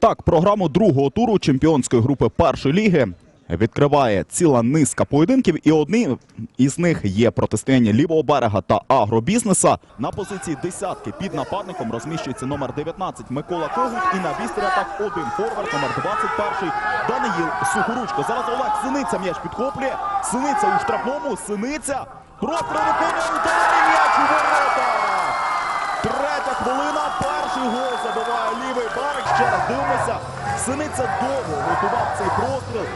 Так, програму другого туру чемпіонської групи першої ліги відкриває ціла низка поєдинків, і одним із них є протистояння лівого берега та агробізнеса. На позиції десятки під нападником розміщується номер 19 Микола Когут і на вістрі атак один форвард, номер 21 Даниїл Сухоручко. Зараз Олег Синиця м'яч підхоплює. Синиця у штрафному. Синиця простріл виконує удар м'яч у ворота. Третя хвилина, перший гол забиває лівий берег. Ще раз дивимося. Синиця довго готував цей простріл.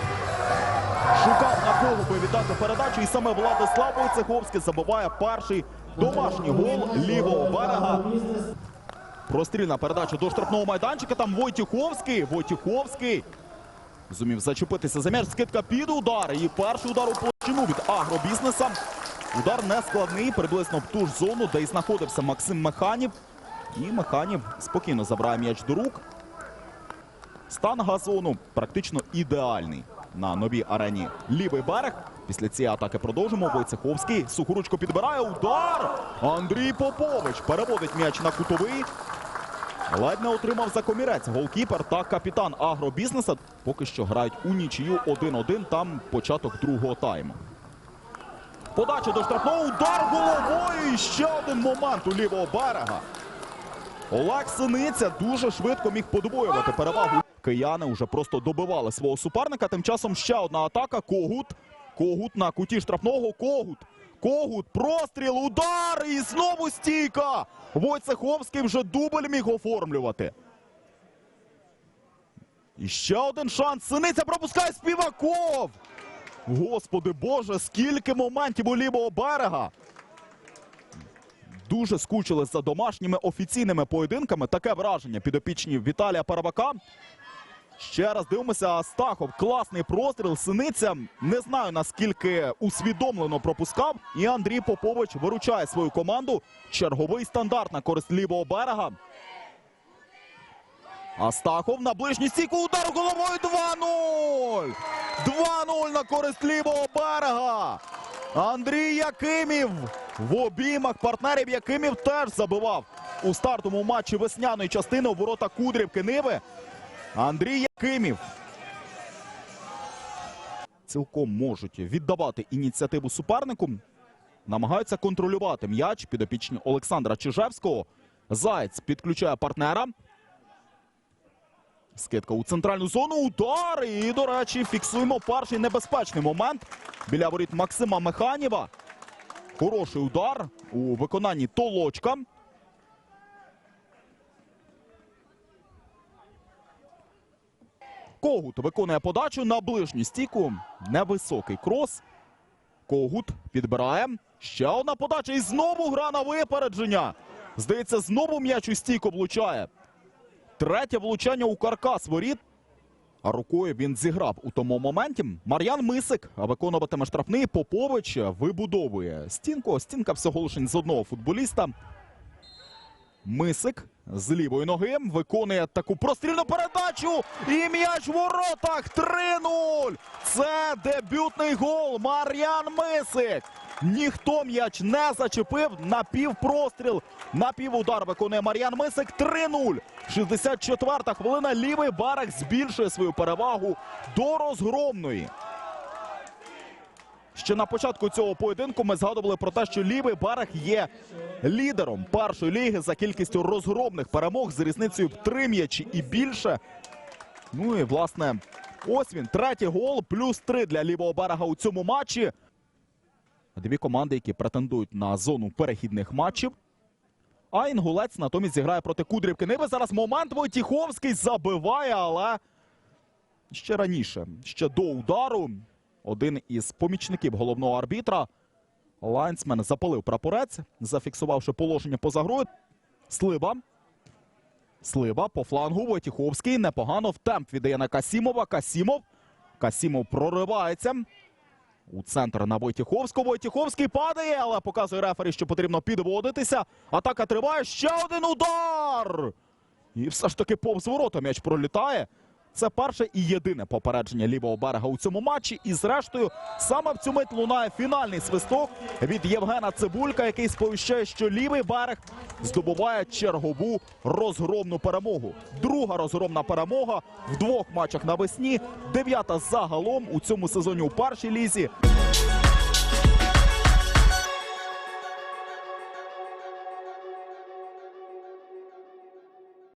Шукав на кого би віддати передачу. І саме Владислав Войцеховський забиває перший домашній гол лівого берега. Прострільна передача до штрафного майданчика. Там Войтюховський. Войтюховський. Зумів зачепитися за м'яч. Скидка під удар. І перший удар у площину від агробізнеса. Удар не складний, приблизно в ту ж зону, де і знаходився Максим Механів. І Механів спокійно забирає м'яч до рук. Стан газону практично ідеальний на новій арені. Лівий берег. Після цієї атаки продовжимо. Войцеховський. Сухоручко підбирає. Удар! Андрій Попович переводить м'яч на кутовий. Ледь не отримав за комірець голкіпер та капітан агробізнеса. Поки що грають у нічию 1-1. Там початок другого тайму. Подача до штрафного. Удар головою. І ще один момент у лівого берега. Олег Синиця дуже швидко міг подвоювати перевагу. Кияни вже просто добивали свого суперника. Тим часом ще одна атака. Когут. Когут на куті штрафного. Когут. Когут. Простріл. Удар. І знову стійка. Войцеховський вже дубль міг оформлювати. І ще один шанс. Синиця пропускає Співаков. Господи Боже, скільки моментів у лівого берега. Дуже скучили за домашніми офіційними поєдинками. Таке враження підопічні Віталія Парабака. Ще раз дивимося. Астахов. Класний простріл. Синиця. Не знаю наскільки усвідомлено пропускав. І Андрій Попович виручає свою команду. Черговий стандарт на користь лівого берега. Астахов на ближній стійку. Удар головою 2-0. 2-0 на користь лівого берега. Андрій Якимів в обіймах партнерів Якимів теж забивав у стартовому матчі весняної частини у ворота Кудрівки Ниви. Андрій Якимів. Цілком можуть віддавати ініціативу супернику. Намагаються контролювати м'яч підопічні Олександра Чижевського. Заєць підключає партнера. Скидка у центральну зону. Удар. І, до речі, фіксуємо перший небезпечний момент біля воріт Максима Механіва. Хороший удар у виконанні Толочка. Когут виконує подачу на ближню стійку. Невисокий крос. Когут підбирає. Ще одна подача. І знову гра на випередження. Здається, знову м'яч у стійку влучає. Третє влучання у каркас воріт. А рукою він зіграв у тому моменті. Мар'ян Мисик виконуватиме штрафний. Попович вибудовує стінку. Стінка всього лише з одного футболіста. Мисик з лівої ноги виконує таку прострільну передачу. І м'яч в воротах 3-0. Це дебютний гол. Мар'ян Мисик. Ніхто м'яч не зачепив. Напівпростріл. Напівудар виконує Мар'ян Мисик 3-0. 64-та хвилина. Лівий барак збільшує свою перевагу до розгромної. Ще на початку цього поєдинку ми згадували про те, що лівий берег є лідером першої ліги за кількістю розгромних перемог з різницею в три м'ячі і більше. Ну і власне, ось він. Третій гол, плюс три для лівого берега у цьому матчі. Дві команди, які претендують на зону перехідних матчів. А інгулець натомість зіграє проти Кудрівки Ниви. Зараз момент Войтіховський забиває, але ще раніше, ще до удару. Один із помічників головного арбітра Лайнсмен запалив прапорець, зафіксувавши положення поза грою. Слиба. Слиба по флангу Войтіховський непогано в темп віддає на Касімова. Касімов. Касімов проривається. У центр на Войтіховську. Войтіховський падає, але показує рефері, що потрібно підводитися. Атака триває. Ще один удар. І все ж таки повз ворота м'яч пролітає. Це перше і єдине попередження лівого берега у цьому матчі. І зрештою, саме в цю мить лунає фінальний свисток від Євгена Цибулька, який сповіщає, що лівий берег здобуває чергову розгромну перемогу. Друга розгромна перемога в двох матчах навесні. Дев'ята загалом у цьому сезоні у першій лізі.